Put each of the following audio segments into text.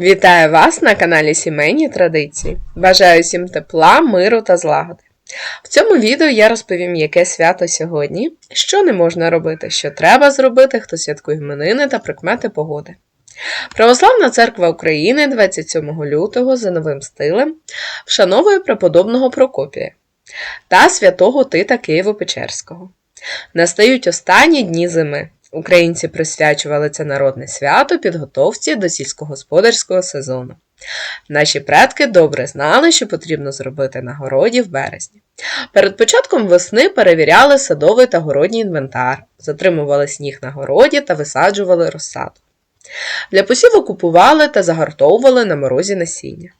Вітаю вас на каналі Сімейні Традиції. Бажаю всім тепла, миру та злагоди. В цьому відео я розповім, яке свято сьогодні, що не можна робити, що треба зробити, хто святкує іменини та прикмети погоди. Православна церква України 27 лютого за новим стилем вшановує преподобного Прокопія та святого Тита Києво-Печерського. Настають останні дні зими. Українці присвячували це народне свято підготовці до сільськогосподарського сезону. Наші предки добре знали, що потрібно зробити на городі в березні. Перед початком весни перевіряли садовий та городній інвентар, затримували сніг на городі та висаджували розсаду. Для посіву купували та загартовували на морозі насіння.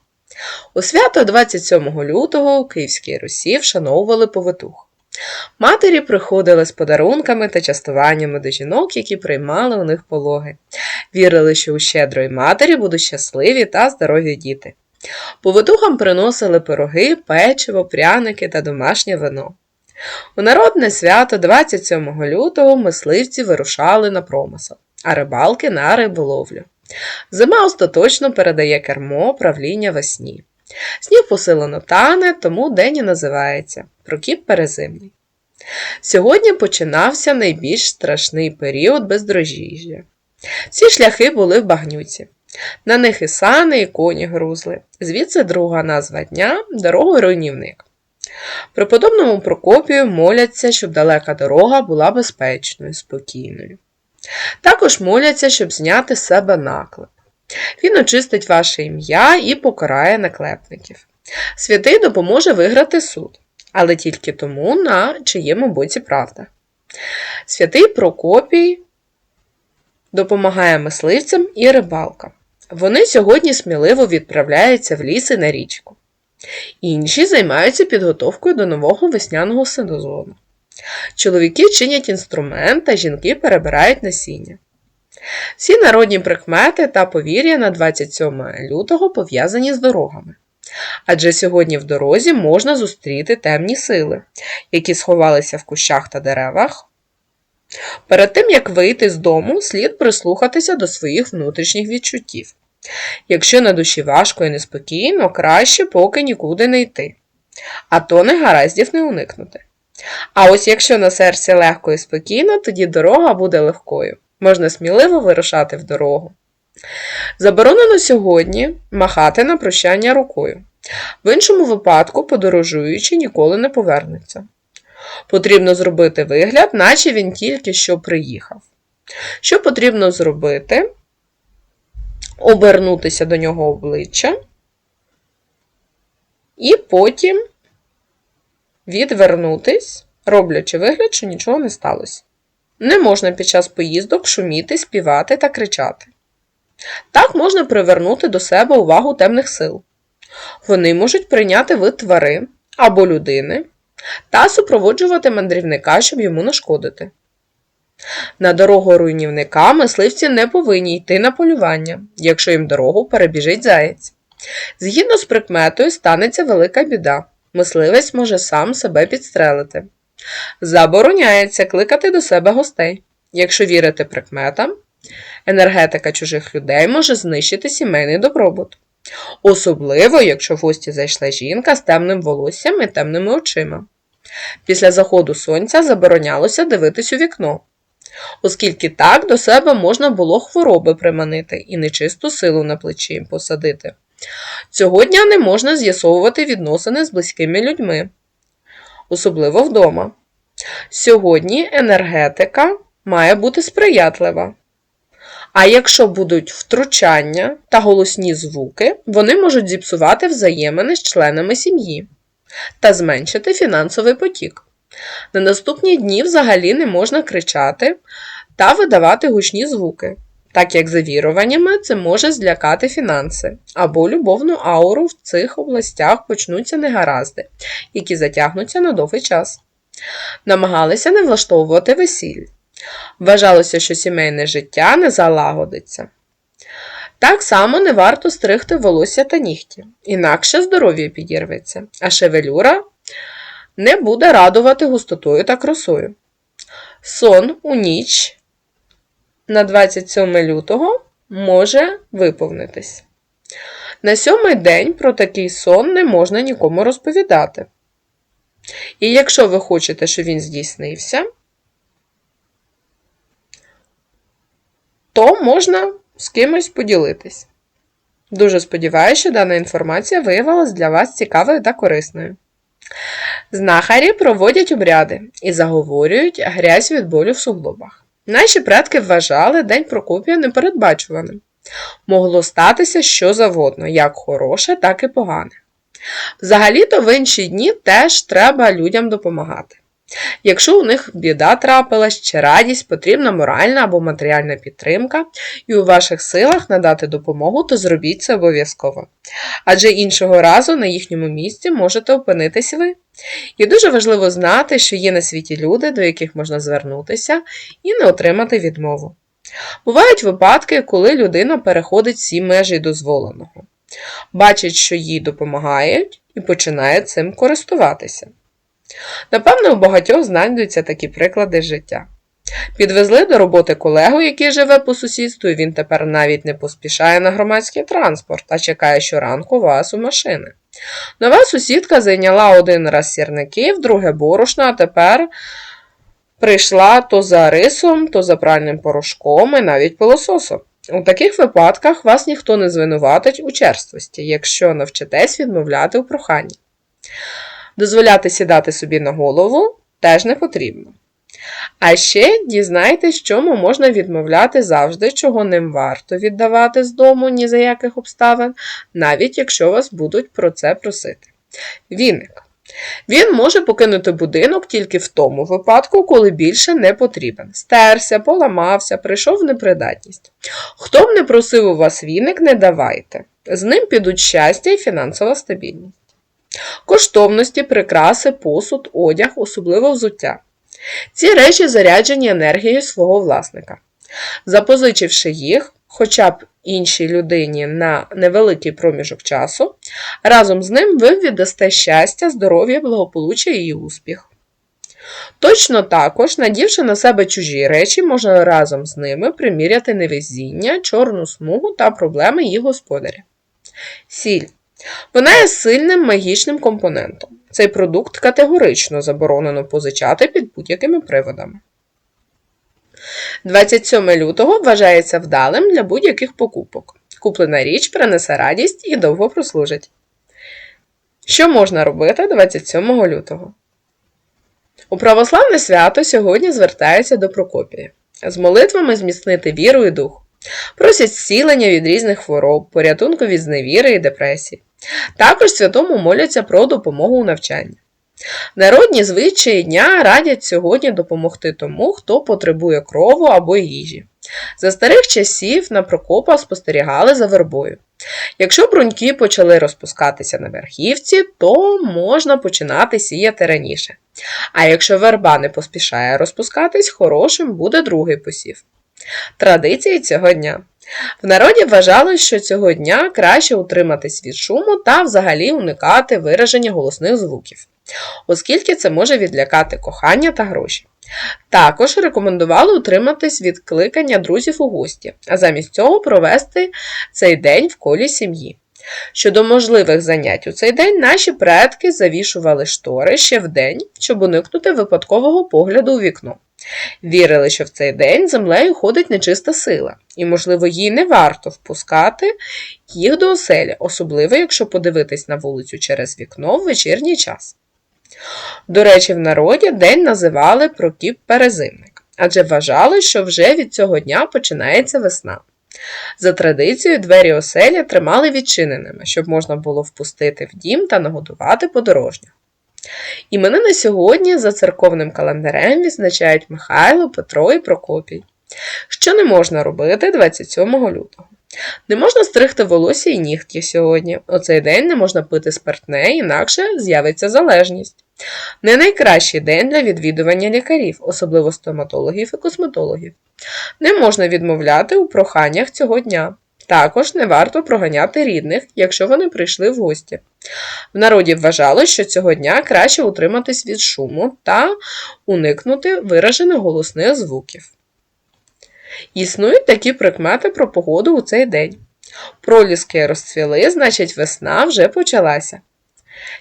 У свято 27 лютого у Київській Русі вшановували повитух. Матері приходили з подарунками та частуваннями до жінок, які приймали у них пологи. Вірили, що у щедрої матері будуть щасливі та здорові діти. Повитухам приносили пироги, печиво, пряники та домашнє вино. У народне свято 27 лютого мисливці вирушали на промисел, а рибалки на риболовлю. Зима остаточно передає кермо правління весні. Сніг посилено тане, тому день і називається Прокіп перезимний. Сьогодні починався найбільш страшний період бездрожжя. Ці шляхи були в багнюці. На них і сани, і коні грузли. Звідси друга назва дня дорогою руйнівник. Преподобному Прокопію моляться, щоб далека дорога була безпечною, спокійною. Також моляться, щоб зняти з себе наклеп. Він очистить ваше ім'я і покарає наклепників. Святий допоможе виграти суд, але тільки тому, на чиєму боці правда. Святий Прокопій допомагає мисливцям і рибалкам. Вони сьогодні сміливо відправляються в ліс і на річку. Інші займаються підготовкою до нового весняного сезону. Чоловіки чинять інструмент, а жінки перебирають насіння. Всі народні прикмети та повір'я на 27 лютого пов'язані з дорогами. Адже сьогодні в дорозі можна зустріти темні сили, які сховалися в кущах та деревах. Перед тим, як вийти з дому, слід прислухатися до своїх внутрішніх відчуттів. Якщо на душі важко і неспокійно, краще поки нікуди не йти, а то не гараздів не уникнути. А ось якщо на серці легко і спокійно, тоді дорога буде легкою можна сміливо вирушати в дорогу. Заборонено сьогодні махати на прощання рукою. В іншому випадку, подорожуючи, ніколи не повернеться. Потрібно зробити вигляд, наче він тільки що приїхав. Що потрібно зробити? Обернутися до нього обличчя і потім відвернутись, роблячи вигляд, що нічого не сталося. Не можна під час поїздок шуміти, співати та кричати. Так можна привернути до себе увагу темних сил. Вони можуть прийняти вид тварин або людини та супроводжувати мандрівника, щоб йому нашкодити. На дорогу руйнівника мисливці не повинні йти на полювання, якщо їм дорогу перебіжить заєць. Згідно з прикметою, станеться велика біда. Мисливець може сам себе підстрелити. Забороняється кликати до себе гостей. Якщо вірити прикметам, енергетика чужих людей може знищити сімейний добробут. Особливо, якщо в гості зайшла жінка з темним волоссям і темними очима. Після заходу сонця заборонялося дивитись у вікно, оскільки так до себе можна було хвороби приманити і нечисту силу на плечі посадити. Цього дня не можна з'ясовувати відносини з близькими людьми особливо вдома. Сьогодні енергетика має бути сприятлива. А якщо будуть втручання та голосні звуки, вони можуть зіпсувати взаємини з членами сім'ї та зменшити фінансовий потік. На наступні дні взагалі не можна кричати та видавати гучні звуки, так як за віруваннями це може злякати фінанси або любовну ауру в цих областях почнуться негаразди, які затягнуться на довгий час. Намагалися не влаштовувати весіль. Вважалося, що сімейне життя не залагодиться. Так само не варто стригти волосся та нігті, інакше здоров'я підірветься, а шевелюра не буде радувати густотою та красою. Сон у ніч на 27 лютого може виповнитись. На сьомий день про такий сон не можна нікому розповідати. І якщо ви хочете, щоб він здійснився, то можна з кимось поділитись. Дуже сподіваюся, що дана інформація виявилась для вас цікавою та корисною. Знахарі проводять обряди і заговорюють грязь від болю в суглобах. Наші предки вважали День Прокопія непередбачуваним. Могло статися що завгодно, як хороше, так і погане. Взагалі-то в інші дні теж треба людям допомагати. Якщо у них біда трапилась чи радість, потрібна моральна або матеріальна підтримка, і у ваших силах надати допомогу, то зробіть це обов'язково. Адже іншого разу на їхньому місці можете опинитись ви. І дуже важливо знати, що є на світі люди, до яких можна звернутися і не отримати відмову. Бувають випадки, коли людина переходить всі межі дозволеного, бачить, що їй допомагають, і починає цим користуватися. Напевно, у багатьох знайдуться такі приклади життя. Підвезли до роботи колегу, який живе по сусідству, і він тепер навіть не поспішає на громадський транспорт, а чекає щоранку вас у машини. Нова сусідка зайняла один раз сірників, друге борошно, а тепер прийшла то за рисом, то за пральним порошком і навіть пилососом. У таких випадках вас ніхто не звинуватить у черствості, якщо навчитесь відмовляти у проханні. Дозволяти сідати собі на голову теж не потрібно. А ще дізнайтесь, чому можна відмовляти завжди, чого не варто віддавати з дому ні за яких обставин, навіть якщо вас будуть про це просити. Віник. Він може покинути будинок тільки в тому випадку, коли більше не потрібен. Стерся, поламався, прийшов в непридатність. Хто б не просив у вас віник, не давайте. З ним підуть щастя і фінансова стабільність. Коштовності, прикраси, посуд, одяг, особливо взуття. Ці речі заряджені енергією свого власника. Запозичивши їх, хоча б іншій людині на невеликий проміжок часу, разом з ним ви віддасте щастя, здоров'я, благополуччя і успіх. Точно також, надівши на себе чужі речі, можна разом з ними приміряти невезіння, чорну смугу та проблеми їх господаря. Сіль. Вона є сильним магічним компонентом. Цей продукт категорично заборонено позичати під будь-якими приводами. 27 лютого вважається вдалим для будь-яких покупок. Куплена річ принесе радість і довго прослужить. Що можна робити 27 лютого? У православне свято сьогодні звертаються до Прокопія з молитвами зміцнити віру і дух. Просять зцілення від різних хвороб, порятунку від зневіри і депресії. Також святому моляться про допомогу у навчанні. Народні звичаї дня радять сьогодні допомогти тому, хто потребує крову або їжі. За старих часів на Прокопа спостерігали за вербою. Якщо бруньки почали розпускатися на верхівці, то можна починати сіяти раніше. А якщо верба не поспішає розпускатись, хорошим буде другий посів. Традиції цього дня. В народі вважали, що цього дня краще утриматись від шуму та взагалі уникати вираження голосних звуків, оскільки це може відлякати кохання та гроші. Також рекомендували утриматись від кликання друзів у гості, а замість цього провести цей день в колі сім'ї. Щодо можливих занять у цей день, наші предки завішували штори ще в день, щоб уникнути випадкового погляду у вікно. Вірили, що в цей день землею ходить нечиста сила, і, можливо, їй не варто впускати їх до оселі, особливо, якщо подивитись на вулицю через вікно в вечірній час. До речі, в народі день називали Прокіп Перезимник, адже вважали, що вже від цього дня починається весна. За традицією, двері оселі тримали відчиненими, щоб можна було впустити в дім та нагодувати подорожніх. Іменини сьогодні за церковним календарем відзначають Михайло, Петро і Прокопій. Що не можна робити 27 лютого? Не можна стригти волосся і нігті сьогодні. У цей день не можна пити спиртне, інакше з'явиться залежність. Не найкращий день для відвідування лікарів, особливо стоматологів і косметологів. Не можна відмовляти у проханнях цього дня. Також не варто проганяти рідних, якщо вони прийшли в гості. В народі вважали, що цього дня краще утриматись від шуму та уникнути виражених голосних звуків. Існують такі прикмети про погоду у цей день. Проліски розцвіли, значить весна вже почалася.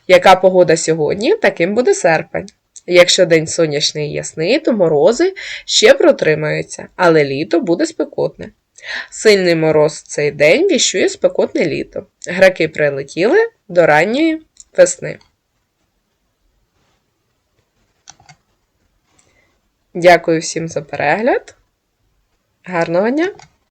Яка погода сьогодні, таким буде серпень. Якщо день сонячний і ясний, то морози ще протримаються, але літо буде спекотне. Сильний мороз в цей день віщує спекотне літо. Граки прилетіли до ранньої весни. Дякую всім за перегляд. Гарного дня!